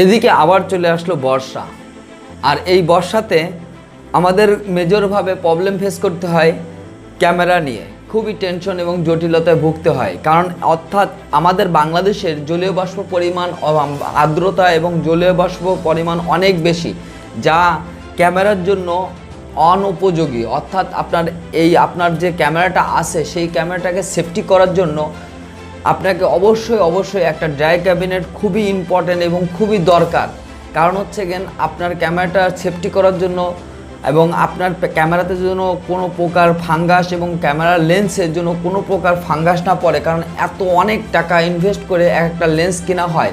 এদিকে আবার চলে আসলো বর্ষা। আর এই বর্ষাতে আমাদের মেজরভাবে প্রবলেম ফেস করতে হয় ক্যামেরা নিয়ে। খুবই টেনশন এবং জটিলতায় ভুগতে হয়। কারণ অর্থাৎ আমাদের বাংলাদেশের জলীয় বাষ্প পরিমাণ আর্দ্রতা এবং জলীয় বাষ্প পরিমাণ অনেক বেশি, যা ক্যামেরার জন্য অনুপযোগী। অর্থাৎ আপনার এই, আপনার যে ক্যামেরাটা আছে, সেই ক্যামেরাটাকে সেফটি করার জন্য আপনাকে অবশ্যই অবশ্যই একটা ড্রাই ক্যাবিনেট খুবই ইম্পর্ট্যান্ট এবং খুবই দরকার। কারণ হচ্ছে গেন আপনার ক্যামেরাটা সেফটি করার জন্য এবং আপনার ক্যামেরাতে যেন কোনো প্রকার ফাঙ্গাস এবং ক্যামেরার লেন্সের জন্য কোনো প্রকার ফাঙ্গাস না পড়ে, কারণ এত অনেক টাকা ইনভেস্ট করে একটা লেন্স কেনা হয়।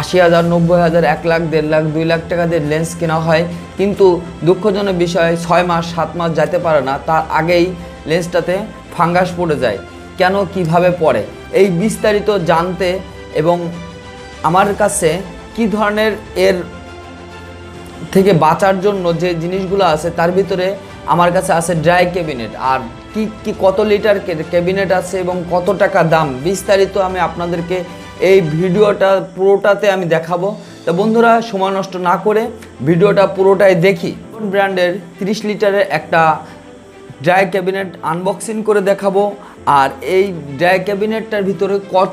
আশি হাজার, নব্বই হাজার, এক লাখ, দেড় লাখ, দুই লাখ টাকা দিয়ে লেন্স কেনা হয়। কিন্তু দুঃখজনক বিষয়, ছয় মাস, সাত মাস যেতে পারে না, তার আগেই লেন্সটাতে ফাঙ্গাস পড়ে যায়। কেন কীভাবে পড়ে? এই বিস্তারিত জানতে এবং আমার কাছে কি ধরনের এর থেকে বাঁচার জন্য যে জিনিসগুলো আছে, তার ভিতরে আমার কাছে আছে ড্রাই ক্যাবিনেট আর কি কি, কত লিটার ক্যাবিনেট আছে এবং কত টাকা দাম? বিস্তারিত আমি আপনাদেরকে এই ভিডিওটা, পুরোটাতে আমি দেখাবো। তো বন্ধুরা, সময় নষ্ট না করে ভিডিওটা পুরোটাই দেখি। ব্র্যান্ডের 30 লিটারের একটা ড্রাই ক্যাবিনেট আনবক্সিং করে দেখাবো। আর এই ড্রাই ক্যাবিনেটটার ভিতরে কত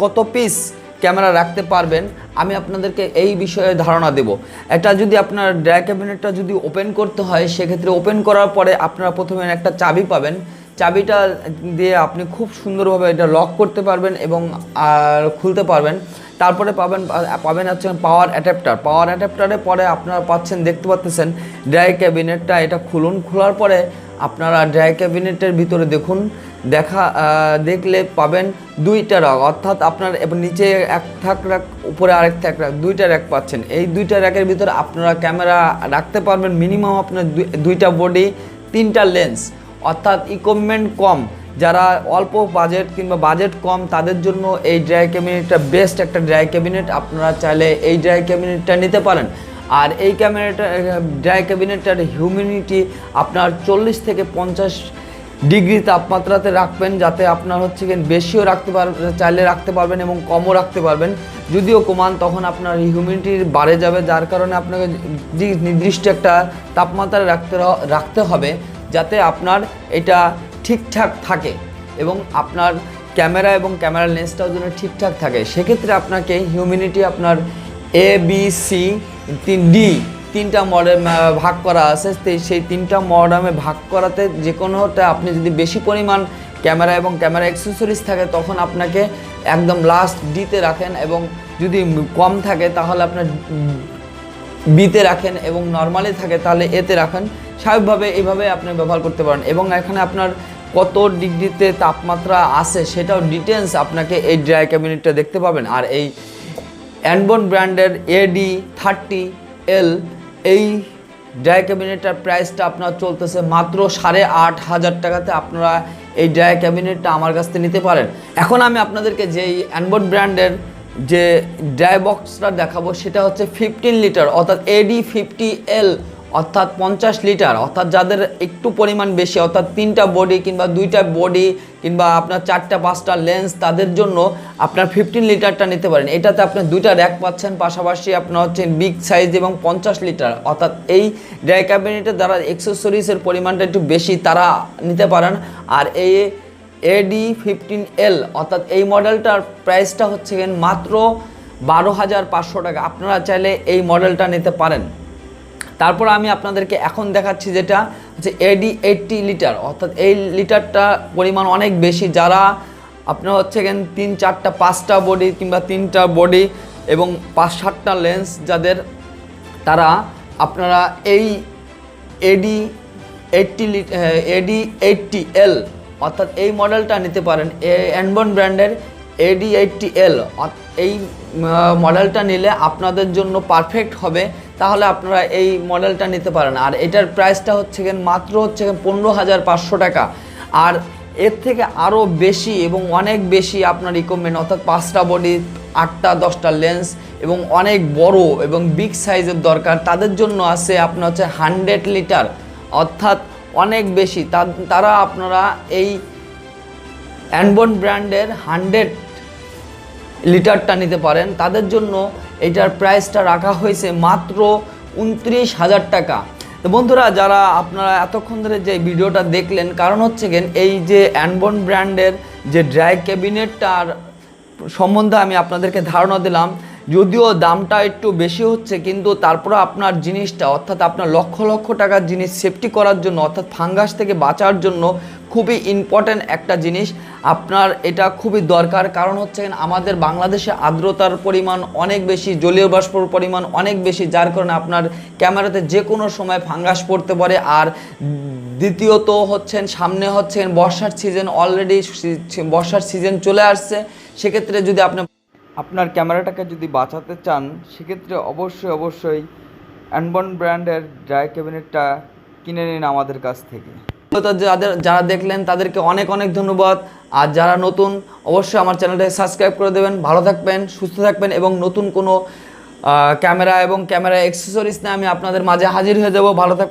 কত পিস ক্যামেরা রাখতে পারবেন, আমি আপনাদেরকে এই বিষয়ে ধারণা দেব। এটা যদি আপনার ড্রাই ক্যাবিনেটটা যদি ওপেন করতে হয়, সেক্ষেত্রে ওপেন করার পরে আপনারা প্রথমে একটা চাবি পাবেন। চাবিটা দিয়ে আপনি খুব সুন্দরভাবে এটা লক করতে পারবেন এবং খুলতে পারবেন। তারপরে পাবেন পাবেন হচ্ছে পাওয়ার অ্যাডাপ্টার পাওয়ার অ্যাডাপ্টারে পরে আপনারা পাচ্ছেন, দেখতে পাচ্ছেন ড্রাই ক্যাবিনেটটা এটা খুলুন। খোলার পরে আপনারা ড্রাই ক্যাবিনেটের ভিতরে দেখুন, দেখা দেখলে পাবেন দুইটা রাগ অর্থাৎ আপনার নিচে এক থাক রাখ উপরে আরেক থাক রাখ দুইটা র্যাক পাচ্ছেন। এই দুইটা র্যাকের ভিতরে আপনারা ক্যামেরা রাখতে পারবেন। মিনিমাম আপনার দুই- দুইটা বডি তিনটা লেন্স অর্থাৎ ইকুইপমেন্ট কম। যারা অল্প বাজেট কিংবা বাজেট কম, তাদের জন্য এই ড্রাই ক্যাবিনেটটা বেস্ট একটা ড্রাই ক্যাবিনেট আপনারা চাইলে এই ড্রাই ক্যাবিনেটটা নিতে পারেন। আর এই ক্যামেরাটা ড্রাই ক্যাবিনেটটার হিউমিডিটি আপনার চল্লিশ থেকে পঞ্চাশ ডিগ্রি তাপমাত্রাতে রাখবেন, যাতে আপনার হচ্ছে বেশিও রাখতে পারবেন চাইলে রাখতে পারবেন এবং কমও রাখতে পারবেন। যদিও কমান, তখন আপনার হিউমিডিটি বাড়ে যাবে, যার কারণে আপনাকে নির্দিষ্ট একটা তাপমাত্রা রাখতে রাখতে হবে। যাতে আপনার এটা ঠিকঠাক থাকে এবং আপনার ক্যামেরা এবং ক্যামেরা লেন্সটাও যেন ঠিকঠাক থাকে। সেক্ষেত্রে আপনাকে হিউমিনিটি আপনার এ বি সি তিন ডি তিনটা মডেল ভাগ করা আছে। সেই তিনটা মডামে ভাগ করাতে যে কোনোটা আপনি যদি বেশি পরিমাণ ক্যামেরা এবং ক্যামেরা অ্যাক্সেসরিজ থাকে, তখন আপনাকে একদম লাস্ট ডিতে রাখেন এবং যদি কম থাকে, তাহলে আপনার বিতে রাখেন এবং নর্মালি থাকে, তাহলে এতে রাখেন। স্বাভাবিকভাবে এইভাবে আপনি ব্যবহার করতে পারেন। এবং এখানে আপনার কত ডিগ্রিতে তাপমাত্রা আছে সেটাও ডিটেলস আপনাকে এই ড্রাই ক্যাবিনেটটা দেখতে পাবেন। আর এই অ্যানবন ব্র্যান্ডের এডি থার্টি এল এই ড্রাই ক্যাবিনেটটার প্রাইসটা আপনার চলতেছে মাত্র সাড়ে আট হাজার টাকাতে আপনারা এই ড্রাই ক্যাবিনেটটা আমার কাছ থেকে নিতে পারেন। এখন আমি আপনাদেরকে যেই অ্যানবন ব্র্যান্ডের যে ড্রাই বক্সটা দেখাবো সেটা হচ্ছে ফিফটিন লিটার অর্থাৎ এডি ফিফটি এল অর্থাৎ পঞ্চাশ লিটার, অর্থাৎ যাদের একটু পরিমাণ বেশি, অর্থাৎ তিনটা বডি কিংবা দুইটা বডি কিংবা আপনার চারটা, পাঁচটা লেন্স তাদের জন্য আপনার ফিফটিন লিটারটা নিতে পারেন। এটাতে আপনি দুইটা র্যাক পাচ্ছেন, পাশাপাশি আপনার হচ্ছে বিগ সাইজ এবং পঞ্চাশ লিটার। অর্থাৎ এই ড্রাই ক্যাবিনেটের দ্বারা এক্সেসরিজের পরিমাণটা একটু বেশি, তারা নিতে পারেন। আর এই এডি ফিফটিন এল অর্থাৎ এই মডেলটার প্রাইসটা হচ্ছে মাত্র বারো হাজার পাঁচশো টাকা। আপনারা চাইলে এই মডেলটা নিতে পারেন। তারপর আমি আপনাদেরকে এখন দেখাচ্ছি যেটা হচ্ছে এডি এইটটি লিটার অর্থাৎ এই লিটারটা পরিমাণ অনেক বেশি। যারা আপনার হচ্ছে গেন তিন, চারটা, পাঁচটা বডি কিংবা তিনটা বডি এবং পাঁচ, সাতটা লেন্স যাদের, তারা আপনারা এই এডি এইটটি এডি এইটটি এল অর্থাৎ এই মডেলটা নিতে পারেন। অ্যানবন ব্র্যান্ডের এডি এইটটি এল এই মডেলটা নিলে আপনাদের জন্য পারফেক্ট হবে। তাহলে আপনারা এই মডেলটা নিতে পারেন। আর এটার প্রাইসটা হচ্ছে মাত্র হচ্ছে পনেরো হাজার পাঁচশো টাকা। আর এর থেকে আরও বেশি এবং অনেক বেশি আপনার রিকমেন্ড অর্থাৎ পাঁচটা বডি আটটা, দশটা লেন্স এবং অনেক বড় এবং বিগ সাইজের দরকার। তাদের জন্য আছে আপনার হচ্ছে হান্ড্রেড লিটার অর্থাৎ অনেক বেশি। তারা আপনারা এই অ্যানবন ব্র্যান্ডের হান্ড্রেড লিটারটা নিতে পারেন। তাদের জন্য এটার প্রাইসটা রাখা হয়েছে মাত্র উনত্রিশ হাজার টাকা। তো বন্ধুরা, যারা আপনারা এতক্ষণ ধরে যে ভিডিওটা দেখলেন, কারণ হচ্ছে কেন এই যে অ্যানবন ব্র্যান্ডের যে ড্রাই ক্যাবিনেটটার সম্বন্ধে আমি আপনাদেরকে ধারণা দিলাম যদিও দামটা একটু বেশি হচ্ছে, কিন্তু তারপরে আপনার জিনিসটা, অর্থাৎ আপনার লক্ষ লক্ষ টাকার জিনিস সেফটি করার জন্য, অর্থাৎ ফাঙ্গাস থেকে বাঁচার জন্য খুবই ইম্পর্ট্যান্ট একটা জিনিস। আপনার এটা খুবই দরকার, কারণ হচ্ছে আমাদের বাংলাদেশে আর্দ্রতার পরিমাণ অনেক বেশি, জলীয় বাষ্পর পরিমাণ অনেক বেশি, যার কারণে আপনার ক্যামেরাতে যে কোনো সময় ফাঙ্গাস পড়তে পারে। আর দ্বিতীয়ত হচ্ছেন, সামনে হচ্ছেন, বর্ষার সিজন অলরেডি বর্ষার সিজন চলে আসছে। সেক্ষেত্রে যদি আপনি আপনার ক্যামেরাটাকে যদি বাঁচাতে চান, সেক্ষেত্রে অবশ্যই অবশ্যই অ্যানবন ব্র্যান্ডের ড্রাই ক্যাবিনেটটা কিনে নিন আমাদের কাছ থেকে। যাদের, যারা দেখলেন, তাদেরকে অনেক অনেক ধন্যবাদ। আর যারা নতুন, অবশ্যই আমার চ্যানেলটাকে সাবস্ক্রাইব করে দেবেন। ভালো থাকবেন, সুস্থ থাকবেন এবং নতুন কোনো ক্যামেরা এবং ক্যামেরা অ্যাক্সেসরিজ নিয়ে আমি আপনাদের মাঝে হাজির হয়ে যাব। ভালো থাক